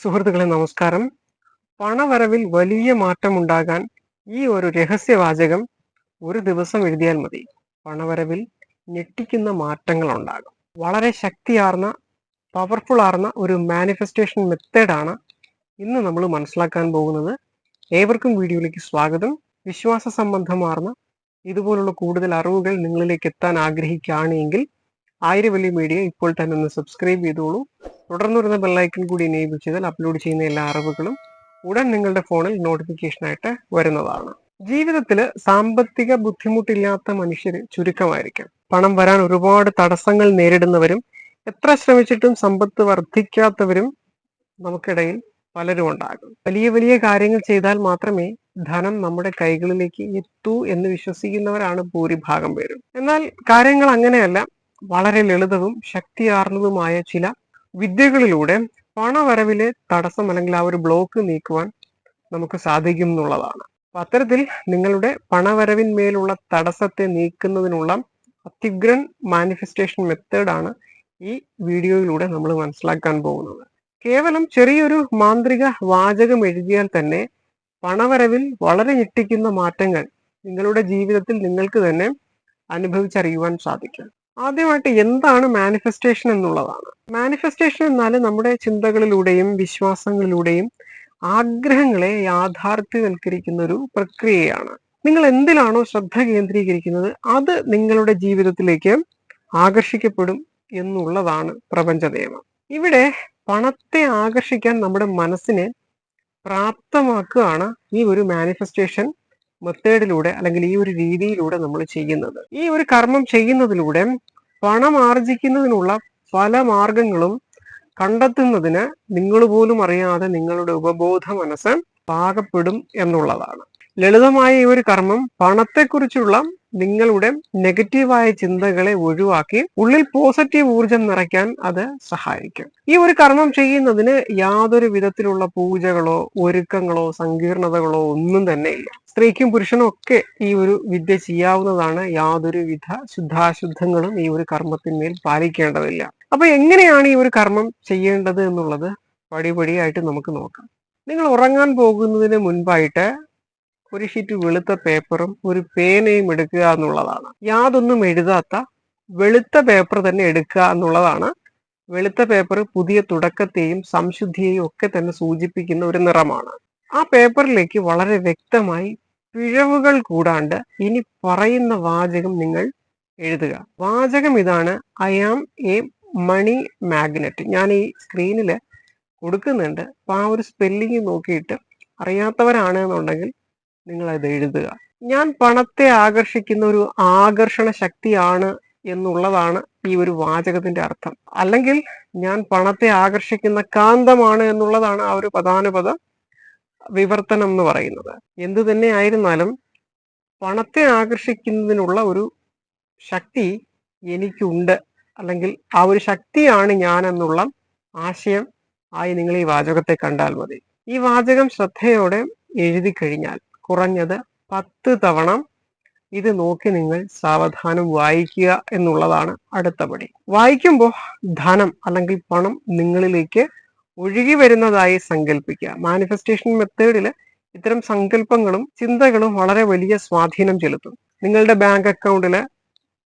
സുഹൃത്തുക്കളെ നമസ്കാരം. പണവരവിൽ വലിയ മാറ്റമുണ്ടാകാൻ ഈ ഒരു രഹസ്യവാചകം ഒരു ദിവസം എഴുതിയാൽ മതി. പണവരവിൽ ഞെട്ടിക്കുന്ന മാറ്റങ്ങൾ ഉണ്ടാകും വളരെ ശക്തിയാർന്ന പവർഫുൾ ആർന്ന ഒരു മാനിഫെസ്റ്റേഷൻ മെത്തേഡാണ് ഇന്ന് നമ്മൾ മനസ്സിലാക്കാൻ പോകുന്നത്. ഏവർക്കും വീഡിയോയിലേക്ക് സ്വാഗതം. വിശ്വാസ സംബന്ധമാർന്ന ഇതുപോലുള്ള കൂടുതൽ അറിവുകൾ നിങ്ങളിലേക്ക് എത്താൻ ആഗ്രഹിക്കുകയാണെങ്കിൽ ആയിരവല്ലി മീഡിയ ഇപ്പോൾ തന്നെ ഒന്ന് സബ്സ്ക്രൈബ് ചെയ്തോളൂ. തുടർന്ന് വരുന്ന ബെല്ലൈക്കൺ കൂടി എനേബിൾ ചെയ്താൽ അപ്ലോഡ് ചെയ്യുന്ന എല്ലാ അറിവുകളും ഉടൻ നിങ്ങളുടെ ഫോണിൽ നോട്ടിഫിക്കേഷനായിട്ട് വരുന്നതാണ്. ജീവിതത്തിൽ സാമ്പത്തിക ബുദ്ധിമുട്ടില്ലാത്ത മനുഷ്യർ ചുരുക്കമായിരിക്കും. പണം വരാൻ ഒരുപാട് തടസ്സങ്ങൾ നേരിടുന്നവരും എത്ര ശ്രമിച്ചിട്ടും സമ്പത്ത് വർദ്ധിക്കാത്തവരും നമുക്കിടയിൽ പലരും ഉണ്ടാകും. വലിയ വലിയ കാര്യങ്ങൾ ചെയ്താൽ മാത്രമേ ധനം നമ്മുടെ കൈകളിലേക്ക് എത്തൂ എന്ന് വിശ്വസിക്കുന്നവരാണ് ഭൂരിഭാഗം പേരും. എന്നാൽ കാര്യങ്ങൾ അങ്ങനെയല്ല. വളരെ ലളിതവും ശക്തിയാർന്നതുമായ ചില വിദ്യകളിലൂടെ പണവരവിലെ തടസ്സം അല്ലെങ്കിൽ ആ ഒരു ബ്ലോക്ക് നീക്കുവാൻ നമുക്ക് സാധിക്കും എന്നുള്ളതാണ്. അപ്പൊ അത്തരത്തിൽ നിങ്ങളുടെ പണവരവിന്മേലുള്ള തടസ്സത്തെ നീക്കുന്നതിനുള്ള അത്യുഗ്രൻ മാനിഫെസ്റ്റേഷൻ മെത്തേഡ് ആണ് ഈ വീഡിയോയിലൂടെ നമ്മൾ മനസ്സിലാക്കാൻ പോകുന്നത്. കേവലം ചെറിയൊരു മാന്ത്രിക വാചകം എഴുതിയാൽ തന്നെ പണവരവിൽ വളരെ ഞെട്ടിക്കുന്ന മാറ്റങ്ങൾ നിങ്ങളുടെ ജീവിതത്തിൽ നിങ്ങൾക്ക് തന്നെ അനുഭവിച്ചറിയുവാൻ സാധിക്കും. ആദ്യമായിട്ട് എന്താണ് മാനിഫെസ്റ്റേഷൻ എന്നുള്ളതാണ്. മാനിഫെസ്റ്റേഷൻ എന്നാൽ നമ്മുടെ ചിന്തകളിലൂടെയും വിശ്വാസങ്ങളിലൂടെയും ആഗ്രഹങ്ങളെ യാഥാർത്ഥ്യവൽക്കരിക്കുന്ന ഒരു പ്രക്രിയയാണ്. നിങ്ങൾ എന്തിലാണോ ശ്രദ്ധ കേന്ദ്രീകരിക്കുന്നത് അത് നിങ്ങളുടെ ജീവിതത്തിലേക്ക് ആകർഷിക്കപ്പെടും എന്നുള്ളതാണ് പ്രപഞ്ച നിയമം. ഇവിടെ പണത്തെ ആകർഷിക്കാൻ നമ്മുടെ മനസ്സിനെ പ്രാപ്തമാക്കുകയാണ് ഈ ഒരു മാനിഫെസ്റ്റേഷൻ മെത്തേഡിലൂടെ അല്ലെങ്കിൽ ഈ ഒരു രീതിയിലൂടെ നമ്മൾ ചെയ്യുന്നത്. ഈ ഒരു കർമ്മം ചെയ്യുന്നതിലൂടെ പണം ആർജിക്കുന്നതിനുള്ള പല മാർഗങ്ങളും കണ്ടെത്തുന്നതിന് നിങ്ങൾ പോലും അറിയാതെ നിങ്ങളുടെ ഉപബോധ മനസ്സ് പാകപ്പെടും എന്നുള്ളതാണ്. ലളിതമായ ഈ ഒരു കർമ്മം പണത്തെക്കുറിച്ചുള്ള നിങ്ങളുടെ നെഗറ്റീവായ ചിന്തകളെ ഒഴിവാക്കി ഉള്ളിൽ പോസിറ്റീവ് ഊർജം നിറയ്ക്കാൻ അത് സഹായിക്കും. ഈ ഒരു കർമ്മം ചെയ്യുന്നതിന് യാതൊരു വിധത്തിലുള്ള പൂജകളോ ഒരുക്കങ്ങളോ സങ്കീർണതകളോ ഒന്നും തന്നെ ഇല്ല. സ്ത്രീക്കും പുരുഷനും ഒക്കെ ഈ ഒരു വിദ്യ ചെയ്യാവുന്നതാണ് യാതൊരു വിധ ശുദ്ധാശുദ്ധങ്ങളും ഈ ഒരു കർമ്മത്തിന്മേൽ പാലിക്കേണ്ടതില്ല. അപ്പൊ എങ്ങനെയാണ് ഈ ഒരു കർമ്മം ചെയ്യേണ്ടത് എന്നുള്ളത് പടിപടിയായിട്ട് നമുക്ക് നോക്കാം. നിങ്ങൾ ഉറങ്ങാൻ പോകുന്നതിന് മുൻപായിട്ട് ഒരു ഷീറ്റ് വെളുത്ത പേപ്പറും ഒരു പേനയും എടുക്കുക എന്നുള്ളതാണ്. യാതൊന്നും എഴുതാത്ത വെളുത്ത പേപ്പർ തന്നെ എടുക്കുക എന്നുള്ളതാണ്. വെളുത്ത പേപ്പർ പുതിയ തുടക്കത്തെയും സംശുദ്ധിയെയും ഒക്കെ തന്നെ സൂചിപ്പിക്കുന്ന ഒരു നിറമാണ്. ആ പേപ്പറിലേക്ക് വളരെ വ്യക്തമായി പിഴവുകൾ കൂടാണ്ട് ഇനി പറയുന്ന വാചകം നിങ്ങൾ എഴുതുക. വാചകം ഇതാണ് I am a money magnet ഞാൻ ഈ സ്ക്രീനിൽ കൊടുക്കുന്നുണ്ട്. അപ്പോൾ ആ ഒരു സ്പെല്ലിങ് നോക്കിയിട്ട് അറിയാത്തവരാണ് എന്നുണ്ടെങ്കിൽ നിങ്ങൾ അത് എഴുതുക. ഞാൻ പണത്തെ ആകർഷിക്കുന്ന ഒരു ആകർഷണ ശക്തിയാണ് എന്നുള്ളതാണ് ഈ ഒരു വാചകത്തിന്റെ അർത്ഥം. അല്ലെങ്കിൽ ഞാൻ പണത്തെ ആകർഷിക്കുന്ന കാന്തമാണ് എന്നുള്ളതാണ് ആ ഒരു പ്രധാനപദ വിവർത്തനം എന്ന് പറയുന്നത്. എന്തു തന്നെ ആയിരുന്നാലും പണത്തെ ആകർഷിക്കുന്നതിനുള്ള ഒരു ശക്തി എനിക്കുണ്ട്. അല്ലെങ്കിൽ ആ ഒരു ശക്തിയാണ് ഞാൻ എന്നുള്ള ആശയം ആയി നിങ്ങൾ ഈ വാചകത്തെ കണ്ടാൽ മതി. ഈ വാചകം ശ്രദ്ധയോടെ എഴുതി കഴിഞ്ഞാൽ കുറഞ്ഞത് പത്ത് തവണ ഇത് നോക്കി നിങ്ങൾ സാവധാനം വായിക്കുക എന്നുള്ളതാണ് അടുത്ത പടി. വായിക്കുമ്പോൾ ധനം അല്ലെങ്കിൽ പണം നിങ്ങളിലേക്ക് ഒഴുകി വരുന്നതായി സങ്കല്പിക്കുക മാനിഫെസ്റ്റേഷൻ മെത്തേഡിൽ ഇത്തരം സങ്കല്പങ്ങളും ചിന്തകളും വളരെ വലിയ സ്വാധീനം ചെലുത്തും. നിങ്ങളുടെ ബാങ്ക് അക്കൗണ്ടിൽ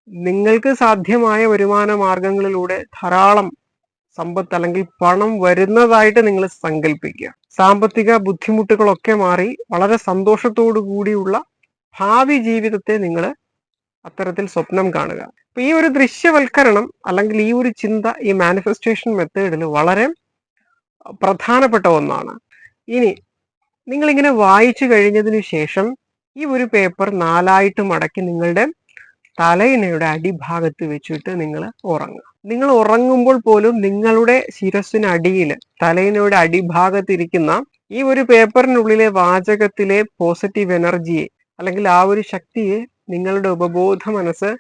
നിങ്ങൾക്ക് സാധ്യമായ വരുമാന മാർഗങ്ങളിലൂടെ ധാരാളം സമ്പത്ത് അല്ലെങ്കിൽ പണം വരുന്നതായിട്ട് നിങ്ങൾ സങ്കല്പിക്കുക സാമ്പത്തിക ബുദ്ധിമുട്ടുകളൊക്കെ മാറി വളരെ സന്തോഷത്തോടു കൂടിയുള്ള ഭാവി ജീവിതത്തെ നിങ്ങൾ അത്തരത്തിൽ സ്വപ്നം കാണുക. അപ്പൊ ഈ ഒരു ദൃശ്യവൽക്കരണം അല്ലെങ്കിൽ ഈ ഒരു ചിന്ത ഈ മാനിഫെസ്റ്റേഷൻ മെത്തേഡിൽ വളരെ പ്രധാനപ്പെട്ട ഒന്നാണ്. ഇനി നിങ്ങൾ ഇങ്ങനെ വായിച്ചു കഴിഞ്ഞതിന് ശേഷം ഈ ഒരു പേപ്പർ നാലായിട്ട് മടക്കി നിങ്ങളുടെ തലയിണയുടെ അടിഭാഗത്ത് വെച്ചിട്ട് നിങ്ങൾ ഉറങ്ങുക. നിങ്ങൾ ഉറങ്ങുമ്പോൾ പോലും നിങ്ങളുടെ ശിരസിനടിയിൽ തലയിനോട് അടിഭാഗത്തിരിക്കുന്ന ഈ ഒരു പേപ്പറിനുള്ളിലെ വാചകത്തിലെ പോസിറ്റീവ് എനർജിയെ അല്ലെങ്കിൽ ആ ഒരു ശക്തിയെ നിങ്ങളുടെ ഉപബോധ മനസ്സ്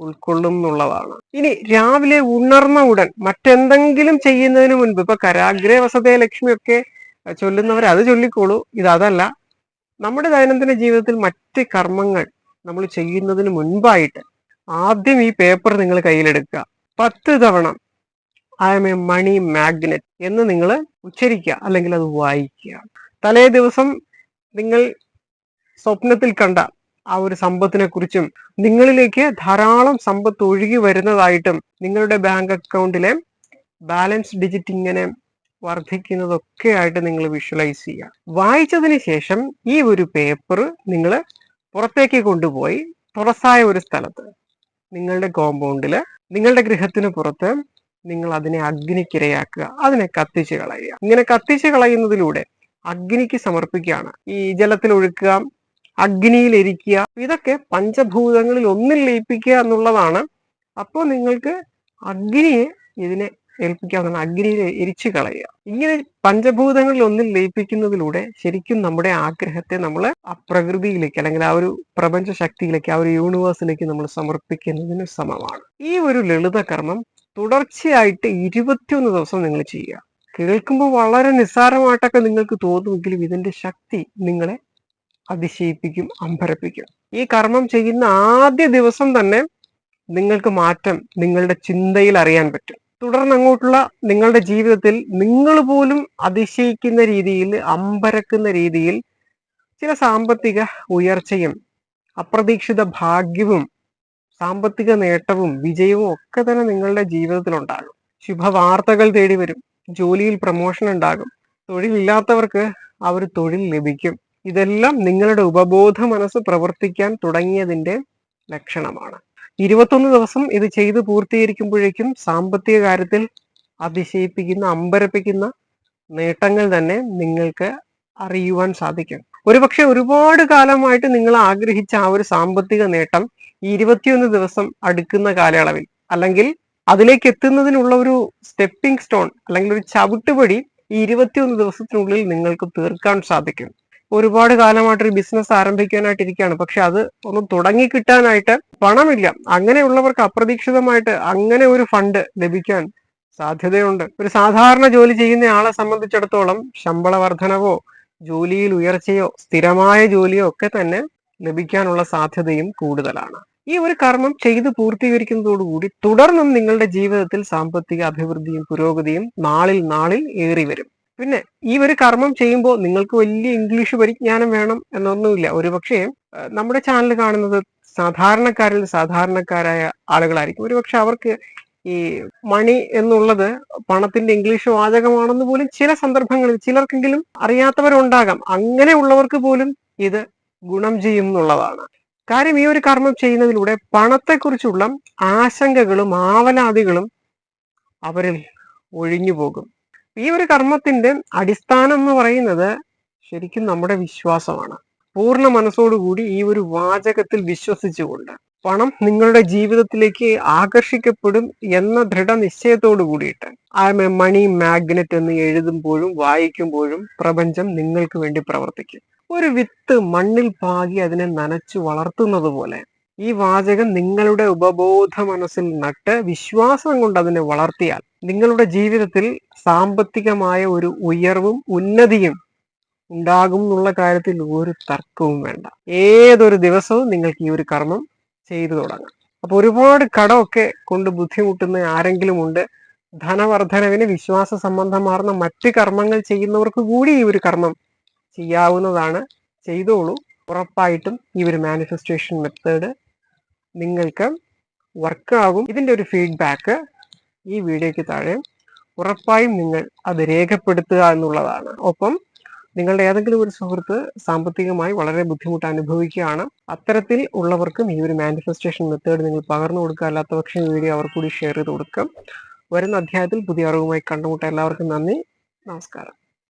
ഉൾക്കൊള്ളും എന്നുള്ളതാണ് ഇനി രാവിലെ ഉണർന്ന ഉടൻ മറ്റെന്തെങ്കിലും ചെയ്യുന്നതിന് മുൻപ് ഇപ്പൊ കരാഗ്രേ വസതേ ലക്ഷ്മിയൊക്കെ ചൊല്ലുന്നവർ അത് ചൊല്ലിക്കോളൂ. ഇത് അതല്ല. നമ്മുടെ ദൈനംദിന ജീവിതത്തിൽ മറ്റ് കർമ്മങ്ങൾ നമ്മൾ ചെയ്യുന്നതിന് മുൻപായിട്ട് ആദ്യം ഈ പേപ്പർ നിങ്ങൾ കയ്യിലെടുക്കുക. പത്ത് തവണ I'm a money magnet എന്ന് നിങ്ങൾ ഉച്ചരിക്കുക അല്ലെങ്കിൽ അത് വായിക്കുക. തലേ ദിവസം നിങ്ങൾ സ്വപ്നത്തിൽ കണ്ട ആ ഒരു സമ്പത്തിനെ കുറിച്ചും നിങ്ങളിലേക്ക് ധാരാളം സമ്പത്ത് ഒഴുകി വരുന്നതായിട്ടും നിങ്ങളുടെ ബാങ്ക് അക്കൗണ്ടിലെ ബാലൻസ് ഡിജിറ്റ് ഇങ്ങനെ വർദ്ധിക്കുന്നതൊക്കെ ആയിട്ട് നിങ്ങൾ വിഷ്വലൈസ് ചെയ്യുക. വായിച്ചതിന് ശേഷം ഈ ഒരു പേപ്പർ നിങ്ങൾ പുറത്തേക്ക് കൊണ്ടുപോയി തുറസായ ഒരു സ്ഥലത്ത് നിങ്ങളുടെ കോമ്പൗണ്ടിൽ നിങ്ങളുടെ ഗൃഹത്തിന് പുറത്ത് നിങ്ങൾ അതിനെ അഗ്നിക്കിരയാക്കുക അതിനെ കത്തിച്ച് കളയുക. ഇങ്ങനെ കത്തിച്ച് കളയുന്നതിലൂടെ അഗ്നിക്ക് സമർപ്പിക്കുകയാണ്. ഈ ജലത്തിൽ ഒഴുക്കുക അഗ്നിയിൽ എരിക്കുക ഇതൊക്കെ പഞ്ചഭൂതങ്ങളിൽ ഒന്നിൽ ലയിപ്പിക്കുക എന്നുള്ളതാണ്. അപ്പോൾ നിങ്ങൾക്ക് അഗ്നിയെ ഇതിനെ ഏൽപ്പിക്കാവുന്ന അഗ്നിയിൽ എരിച്ചു കളയുക. ഇങ്ങനെ പഞ്ചഭൂതങ്ങളിൽ ഒന്നിൽ ലയിപ്പിക്കുന്നതിലൂടെ ശരിക്കും നമ്മുടെ ആഗ്രഹത്തെ നമ്മൾ ആ പ്രകൃതിയിലേക്ക് അല്ലെങ്കിൽ ആ ഒരു പ്രപഞ്ച ശക്തിയിലേക്ക് ആ ഒരു യൂണിവേഴ്സിലേക്ക് നമ്മൾ സമർപ്പിക്കുന്നതിന് സമമാണ്. ഈ ഒരു ലളിത കർമ്മം തുടർച്ചയായിട്ട് ഇരുപത്തിയൊന്ന് ദിവസം നിങ്ങൾ ചെയ്യുക. കേൾക്കുമ്പോൾ വളരെ നിസ്സാരമായിട്ടൊക്കെ നിങ്ങൾക്ക് തോന്നുമെങ്കിലും ഇതിന്റെ ശക്തി നിങ്ങളെ അതിശയിപ്പിക്കും അമ്പരപ്പിക്കും. ഈ കർമ്മം ചെയ്യുന്ന ആദ്യ ദിവസം തന്നെ നിങ്ങൾക്ക് മാറ്റം നിങ്ങളുടെ ചിന്തയിൽ അറിയാൻ പറ്റും. തുടർന്ന് അങ്ങോട്ടുള്ള നിങ്ങളുടെ ജീവിതത്തിൽ നിങ്ങൾ പോലും അതിശയിക്കുന്ന രീതിയിൽ അമ്പരക്കുന്ന രീതിയിൽ ചില സാമ്പത്തിക ഉയർച്ചയും അപ്രതീക്ഷിത ഭാഗ്യവും സാമ്പത്തിക നേട്ടവും വിജയവും ഒക്കെ തന്നെ നിങ്ങളുടെ ജീവിതത്തിൽ ഉണ്ടാകും ശുഭവാർത്തകൾ തേടി വരും ജോലിയിൽ പ്രൊമോഷൻ ഉണ്ടാകും തൊഴിലില്ലാത്തവർക്ക് ആ ഒരു തൊഴിൽ ലഭിക്കും. ഇതെല്ലാം നിങ്ങളുടെ ഉപബോധ മനസ്സ് പ്രവർത്തിക്കാൻ തുടങ്ങിയതിന്റെ ലക്ഷണമാണ്. ഇരുപത്തൊന്ന് ദിവസം ഇത് ചെയ്ത് പൂർത്തീകരിക്കുമ്പോഴേക്കും സാമ്പത്തിക കാര്യത്തിൽ അതിശയിപ്പിക്കുന്ന അമ്പരപ്പിക്കുന്ന നേട്ടങ്ങൾ തന്നെ നിങ്ങൾക്ക് അറിയുവാൻ സാധിക്കും. ഒരുപക്ഷെ ഒരുപാട് കാലമായിട്ട് നിങ്ങൾ ആഗ്രഹിച്ച ആ ഒരു സാമ്പത്തിക നേട്ടം ഇരുപത്തിയൊന്ന് ദിവസം അടുക്കുന്ന കാലയളവിൽ അല്ലെങ്കിൽ അതിലേക്ക് എത്തുന്നതിനുള്ള ഒരു സ്റ്റെപ്പിംഗ് സ്റ്റോൺ അല്ലെങ്കിൽ ഒരു ചവിട്ടുപടി ഈ ഇരുപത്തിയൊന്ന് ദിവസത്തിനുള്ളിൽ നിങ്ങൾക്ക് തീർക്കാൻ സാധിക്കും. ഒരുപാട് കാലമായിട്ട് ഒരു ബിസിനസ് ആരംഭിക്കാനായിട്ട് ഇരിക്കുകയാണ് പക്ഷെ അത് ഒന്ന് തുടങ്ങി കിട്ടാനായിട്ട് പണമില്ല. അങ്ങനെയുള്ളവർക്ക് അപ്രതീക്ഷിതമായിട്ട് അങ്ങനെ ഒരു ഫണ്ട് ലഭിക്കാൻ സാധ്യതയുണ്ട്. ഒരു സാധാരണ ജോലി ചെയ്യുന്ന ആളെ സംബന്ധിച്ചിടത്തോളം ശമ്പള വർധനവോ ജോലിയിൽ ഉയർച്ചയോ സ്ഥിരമായ ജോലിയോ ഒക്കെ തന്നെ ലഭിക്കാനുള്ള സാധ്യതയും കൂടുതലാണ്. ഈ ഒരു കർമ്മം ചെയ്തു പൂർത്തീകരിക്കുന്നതോടുകൂടി തുടർന്നും നിങ്ങളുടെ ജീവിതത്തിൽ സാമ്പത്തിക അഭിവൃദ്ധിയും പുരോഗതിയും നാളിൽ നാളിൽ ഏറി വരും പിന്നെ ഈ ഒരു കർമ്മം ചെയ്യുമ്പോൾ നിങ്ങൾക്ക് വലിയ ഇംഗ്ലീഷ് പരിജ്ഞാനം വേണം എന്നൊന്നുമില്ല. ഒരുപക്ഷെ നമ്മുടെ ചാനൽ കാണുന്നത് സാധാരണക്കാരിൽ സാധാരണക്കാരായ ആളുകളായിരിക്കും. ഒരുപക്ഷെ അവർക്ക് ഈ മണി എന്നുള്ളത് പണത്തിന്റെ ഇംഗ്ലീഷ് വാചകമാണെന്ന് പോലും ചില സന്ദർഭങ്ങളിൽ ചിലർക്കെങ്കിലും അറിയാത്തവരുണ്ടാകാം. അങ്ങനെയുള്ളവർക്ക് പോലും ഇത് ഗുണം ചെയ്യും എന്നുള്ളതാണ്. കാര്യം ഈ ഒരു കർമ്മം ചെയ്യുന്നതിലൂടെ പണത്തെക്കുറിച്ചുള്ള ആശങ്കകളും ആവലാതികളും അവരിൽ ഒഴിഞ്ഞു പോകും. ഈ ഒരു കർമ്മത്തിന്റെ അടിസ്ഥാനം എന്ന് പറയുന്നത് ശരിക്കും നമ്മുടെ വിശ്വാസമാണ്. പൂർണ മനസ്സോടുകൂടി ഈ ഒരു വാചകത്തിൽ വിശ്വസിച്ചുകൊണ്ട് പണം നിങ്ങളുടെ ജീവിതത്തിലേക്ക് ആകർഷിക്കപ്പെടും എന്ന ദൃഢ ദൃഢനിശ്ചയത്തോടു കൂടിയിട്ട് I'm a money magnet എന്ന് എഴുതുമ്പോഴും വായിക്കുമ്പോഴും പ്രപഞ്ചം നിങ്ങൾക്ക് വേണ്ടി പ്രവർത്തിക്കും. ഒരു വിത്ത് മണ്ണിൽ പാകി അതിനെ നനച്ചു വളർത്തുന്നത് പോലെ ഈ വാചകം നിങ്ങളുടെ ഉപബോധ മനസ്സിൽ നട്ട് വിശ്വാസം കൊണ്ട് അതിനെ വളർത്തിയാൽ നിങ്ങളുടെ ജീവിതത്തിൽ സാമ്പത്തികമായ ഒരു ഉയർവും ഉന്നതിയും ഉണ്ടാകും എന്നുള്ള കാര്യത്തിൽ ഒരു തർക്കവും വേണ്ട. ഏതൊരു ദിവസവും നിങ്ങൾക്ക് ഈ ഒരു കർമ്മം ചെയ്തു തുടങ്ങാം. അപ്പൊ ഒരുപാട് കടമൊക്കെ കൊണ്ട് ബുദ്ധിമുട്ടുന്ന ആരെങ്കിലും ഉണ്ട്? ധനവർദ്ധനവിന് വിശ്വാസ സംബന്ധമാർന്ന മറ്റ് കർമ്മങ്ങൾ ചെയ്യുന്നവർക്ക് കൂടി ഈ ഒരു കർമ്മം ചെയ്യാവുന്നതാണ്. ചെയ്തോളൂ. ഉറപ്പായിട്ടും ഈ ഒരു മാനിഫെസ്റ്റേഷൻ മെത്തേഡ് നിങ്ങൾക്ക് വർക്കാകും ഇതിന്റെ ഒരു ഫീഡ്ബാക്ക് ഈ വീഡിയോയ്ക്ക് താഴെ ഉറപ്പായും നിങ്ങൾ അത് രേഖപ്പെടുത്തുക എന്നുള്ളതാണ്. ഒപ്പം നിങ്ങളുടെ ഏതെങ്കിലും ഒരു സുഹൃത്ത് സാമ്പത്തികമായി വളരെ ബുദ്ധിമുട്ട് അനുഭവിക്കുകയാണ് അത്തരത്തിൽ ഉള്ളവർക്കും ഈ ഒരു മാനിഫെസ്റ്റേഷൻ മെത്തേഡ് നിങ്ങൾ പകർന്നു കൊടുക്കുക. അല്ലാത്ത പക്ഷം വീഡിയോ അവർക്കൂടി ഷെയർ ചെയ്ത് കൊടുക്കാം. വരുന്ന അധ്യായത്തിൽ പുതിയ അറിവുമായി കണ്ടുമുട്ട എല്ലാവർക്കും നന്ദി. നമസ്കാരം.